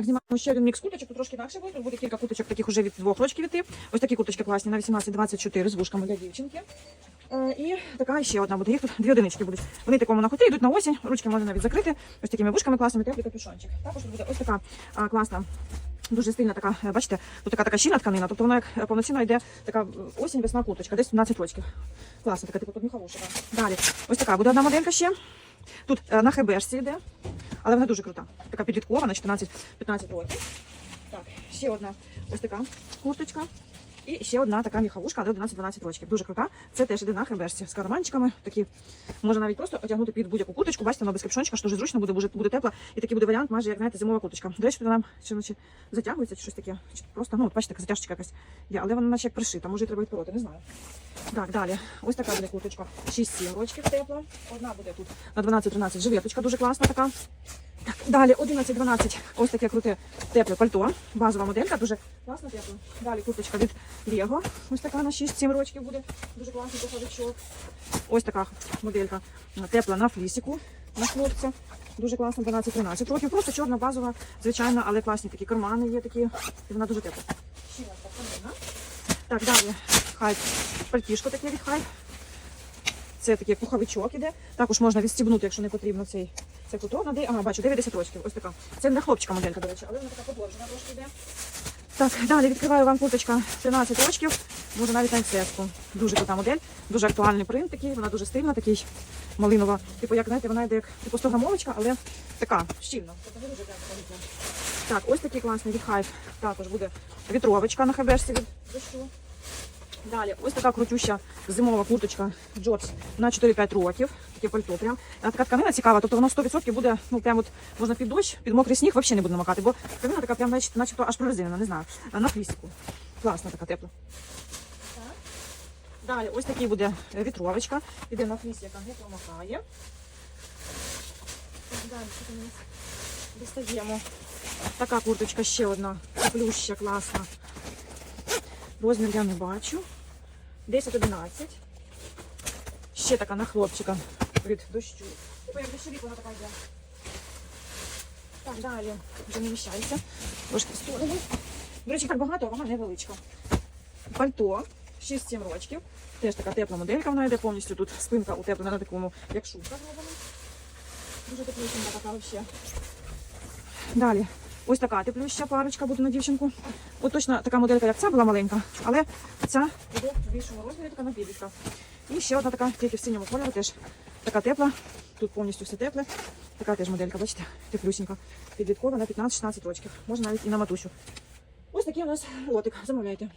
Так, знімаємо ще один мікс куточок, трошки інакше буде. Тут буде кілька куточок таких уже від двох рочків іти. Ось такі куточки класні на 18-24 з вушками для дівчинки. Е, І така ще одна буде. Їх тут дві одинички будуть. Вони такому на хоті йдуть на осінь, ручки можна навіть закрити. Ось такими вушками класними, теплий капюшончик. Також тут буде ось така а, класна. Дуже стильна така, е, бачите, тут така така щільна тканина, тобто вона як е, повноцінно йде така осінь, весна куточка, десь 17 рочків. Класна така, типу подміховушка. Далі, ось така буде одна моделька ще. Тут на хебешці йде, але вона дуже крута. Така підліткова на 14-15 років. Так, ще одна ось така курточка. І ще одна така міховушка, але 11-12 років. Дуже крута. Це теж іде на хебешці з карманчиками. Такі можна навіть просто одягнути під будь-яку курточку. Бачите, вона без капшончика, що дуже зручно буде, буде, буде тепло. І такий буде варіант, майже як знаєте, зимова курточка. До речі, вона чи, наче затягується, чи щось таке. Чи просто, ну, от бачите, така затяжечка якась є, але вона наче як пришита, може і треба відпороти, не знаю. Так, далі. Ось така буде курточка. 6-7 рочків тепла. Одна буде тут на 12-13 жилеточка, дуже класна така. Далі 11-12. Ось таке круте тепле пальто. Базова моделька, дуже класна тепла. Далі курточка від Лего. Ось така на 6-7 рочків буде. Дуже класний пуховичок. Ось така моделька тепла на флісіку на хлопця. Дуже класна, 12-13 років. Просто чорна базова, звичайна, але класні такі кармани є такі. І вона дуже тепла. Так, далі хайп. Пальтішко таке від хайп. Це такий пуховичок іде. Також можна відстібнути, якщо не потрібно цей. Це кутовна, де- Ага, бачу, 9-10 років. Ось така. Це для хлопчика моделька, до речі, але вона така подовжена трошки йде. Так, далі відкриваю вам курточка 13 років. Може навіть на ексеску. Дуже крута модель, дуже актуальний принт такий, вона дуже стильна, такий малинова. Типу, як знаєте, вона йде як типу 100 грамовочка, але така щільна. Тобто. Так, ось такий класний від Hive. Також буде вітровочка на хабешці від дощу. Далі, ось така крутюща зимова курточка Джордж на 4-5 років. Таке пальто прям. Така тканина цікава, тобто воно 100% буде, ну прям от можна під дощ, під мокрий сніг взагалі не буде намокати, бо тканина така прям наче- начебто аж прорезинена, не знаю. На флісику. Класна така тепла. Далі ось такий буде е, вітровочка. Іде на флісі, яка не промокає. Далі що у нас? Дістаємо. Така курточка ще одна. Плюща, класна. Розмір я не бачу. 10-11. Ще така на хлопчика від дощу. Типу як дощовік вона така йде. Так, далі. Вже не вміщається. Трошки в сторону. До речі, так багато, а вага невеличка. Пальто 6-7 рочків. Теж така тепла моделька, вона йде повністю тут спинка утеплена на такому, як шубка зроблена. Дуже теплюсенька така взагалі. Далі. Ось така теплюща парочка буде на дівчинку. От точно така моделька, як ця була маленька, але ця буде в більшому розмірі, така на. І ще одна така, тільки в синьому кольорі, теж така тепла. Тут повністю все тепле. Така теж моделька, бачите, теплюсінька. Підліткова на 15-16 років. Можна навіть і на матусю. Ось такий у нас лотик. Замовляйте.